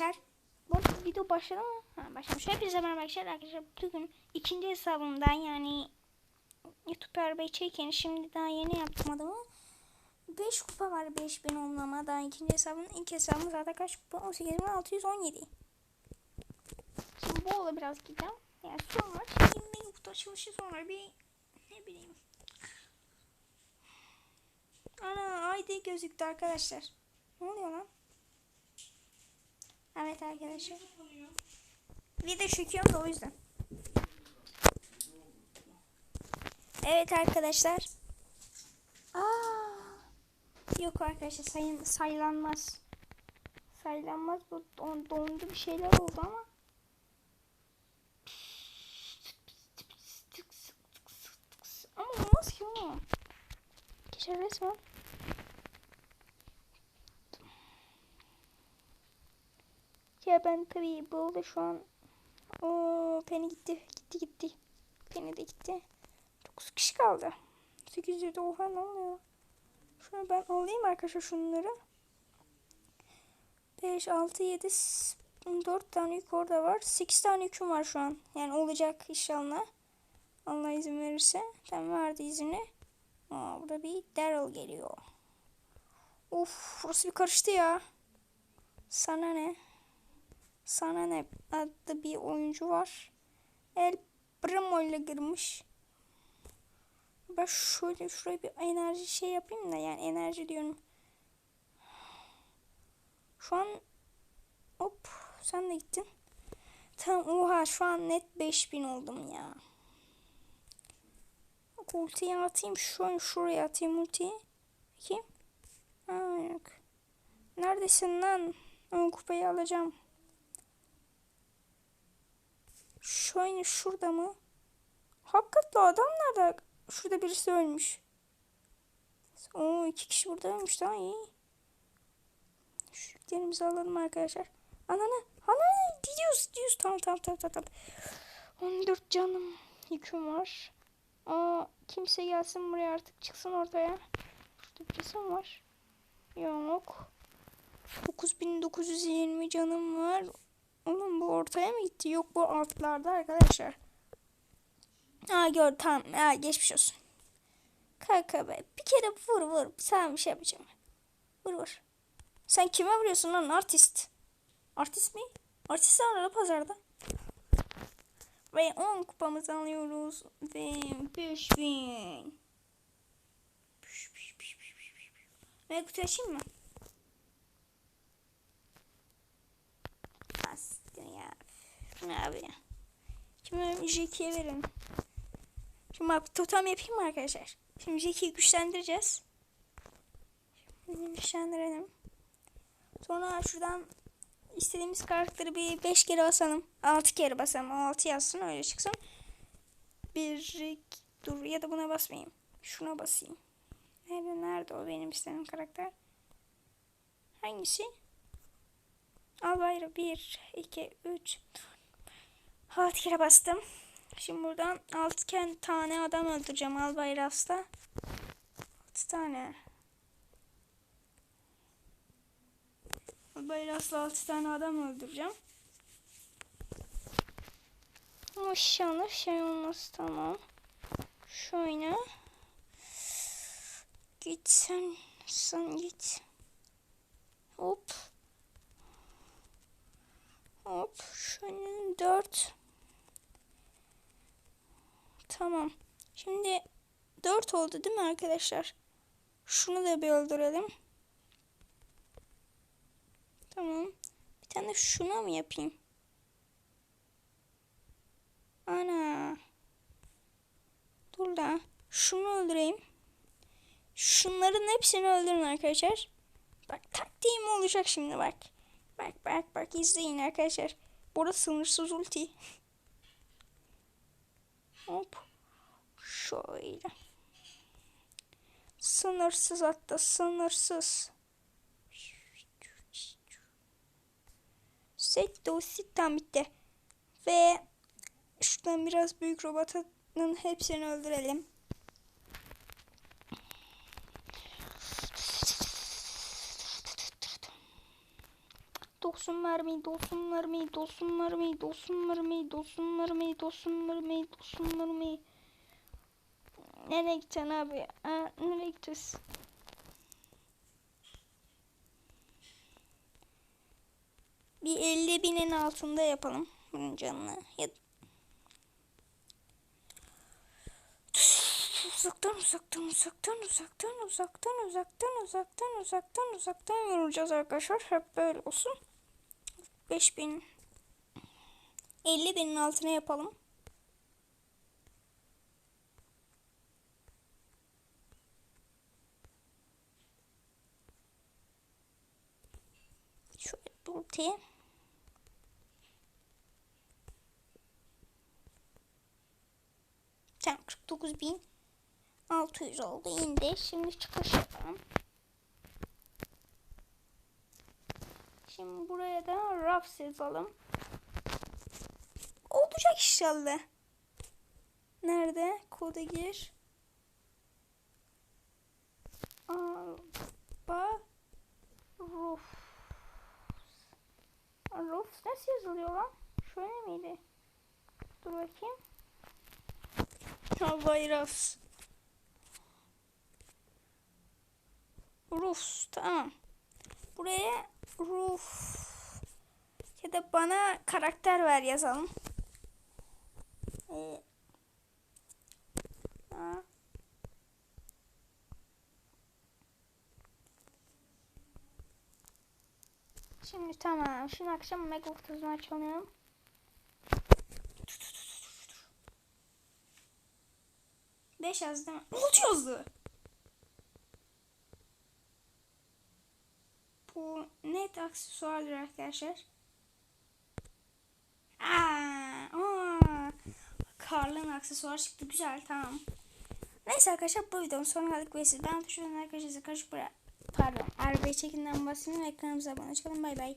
Arkadaşlar bu video başladı mı? Ha, başlamış. Hepinize merhaba arkadaşlar. Arkadaşlar bugün ikinci hesabımdan yani YouTuber Bey çeken şimdi daha yeni yaptım adımı. 5 kupa var 5000 olmama daha ikinci hesabımın ilk hesabım zaten kaç kupa 18617 Şimdi bu ola biraz gideceğim yani sonra 20 kutu açılışı sonra bir ne bileyim Ana aydı gözüktü arkadaşlar ne oluyor lan Evet arkadaşlar. Video çekiyorum da o yüzden. Evet arkadaşlar. Aa, yok arkadaşlar sayın, saylanmaz. Saylanmaz. Bu don, dondu bir şeyler oldu ama. Ama olmaz ki oğlum. Geçer resmen. Ya ben tabii bu oldu şu an. O Penny gitti. Gitti gitti. Penny de gitti. 9 kişi kaldı. 800 oha ne oluyor? Şunu ben alayım arkadaşlar şunları. 5, 6, 7, 4 tane yük orada var. 8 tane yüküm var şu an. Yani olacak inşallah. Allah izin verirse. Tamam verdi izini. Aa, burada bir Daryl geliyor. Of burası bir karıştı ya. Sana ne? Sana ne adlı bir oyuncu var. El Primo ile girmiş. Ben şöyle şuraya bir enerji şey yapayım da yani enerji diyorum. Şu an hop sen de gittin. Tamam oha şu an net 5000 oldum ya. Ultiyi atayım şu an şuraya atayım ultiyi. Bakayım. Aa, yok. Neredesin lan? Ön kupayı alacağım. Şöyle şurada mı? Hakikaten adam nerede? Şurada birisi ölmüş. Oo iki kişi burada ölmüş daha iyi. Şu yüklerimizi alalım arkadaşlar. Ananı, ananı gidiyoruz, gidiyoruz. Tamam, tamam, tamam, tamam. 14 canım yüküm var. Aa, kimse gelsin buraya artık çıksın ortaya. Şurada birisi var? Yok. 9920 canım var. Oğlum bu ortaya mı gitti? Yok bu altlarda arkadaşlar. Aa gör tamam. Aa, geçmiş olsun. Kanka be. Bir kere vur vur. Sen bir şey yapacağım. Vur vur. Sen kime vuruyorsun lan artist? Artist mi? Artist arada pazarda. Ve 10 kupamızı alıyoruz. Ve 5000. Ve kutu açayım mı? Bastın ya. Ne abi? Şimdi Jackie'ye verin. Şimdi bak totem yapayım mı arkadaşlar? Şimdi Jackie'yi güçlendireceğiz. Şimdi güçlendirelim. Sonra şuradan istediğimiz karakteri bir 5 kere basalım. 6 kere basalım. 6 yazsın öyle çıksın. Bir dur ya da buna basmayayım. Şuna basayım. Nerede nerede o benim istediğim karakter? Hangisi? Al bayrağı 1, 2, 3, 6 kere bastım. Şimdi buradan 6 tane adam öldüreceğim al bayrasta. 6 tane. Al bayrasla 6 tane adam öldüreceğim. Maşallah şey olmaz tamam. Şöyle. Git sen. Sen git. Hop. Hop şöyle dört. Tamam. Şimdi dört oldu değil mi arkadaşlar? Şunu da bir öldürelim. Tamam. Bir tane şuna mı yapayım? Ana. Dur da. Şunu öldüreyim. Şunların hepsini öldürün arkadaşlar. Bak taktiğim olacak şimdi bak. Bak bak bak izleyin arkadaşlar. Burası sınırsız ulti. Hop. Şöyle. Sınırsız hatta sınırsız. Set dosi tam bitti. Ve şuradan biraz büyük robotun hepsini öldürelim. Dolsun mermi, dolsun mermi, dolsun mermi, dolsun mermi, dolsun mermi, dolsun mermi, dolsun mermi. Nereye gideceksin abi? Ha, nereye gideceğiz? Bir 50 binin altında yapalım bunun canını. Ya uzaktan uzaktan uzaktan uzaktan uzaktan uzaktan uzaktan uzaktan uzaktan yorulacağız arkadaşlar. Hep böyle olsun. 5000 50 binin altına yapalım. Şöyle bultayım. Tamam 49.600 oldu indi. Şimdi çıkış yapalım. Şimdi buraya da raf yazalım. Olacak inşallah. Nerede? Koda gir. Araba roof. Roof nasıl yazılıyor lan? Şöyle miydi? Dur bakayım. Havai rafs. Roofs tamam. Buraya roof ya da bana karakter ver yazalım. Ee, ha. Şimdi tamam. Şimdi akşam Mega Kutu'nu açalım. Beş yazdı mı? Altı yazdı. Bu net aksesuardır arkadaşlar. Aa, aa. Karlın aksesuar çıktı. Güzel tamam. Neyse arkadaşlar bu videonun sonuna geldik ve siz ben tuşundan arkadaşlar karşı buraya pardon RB çekinden bahsedeyim ve kanalımıza abone olun. Bay bay.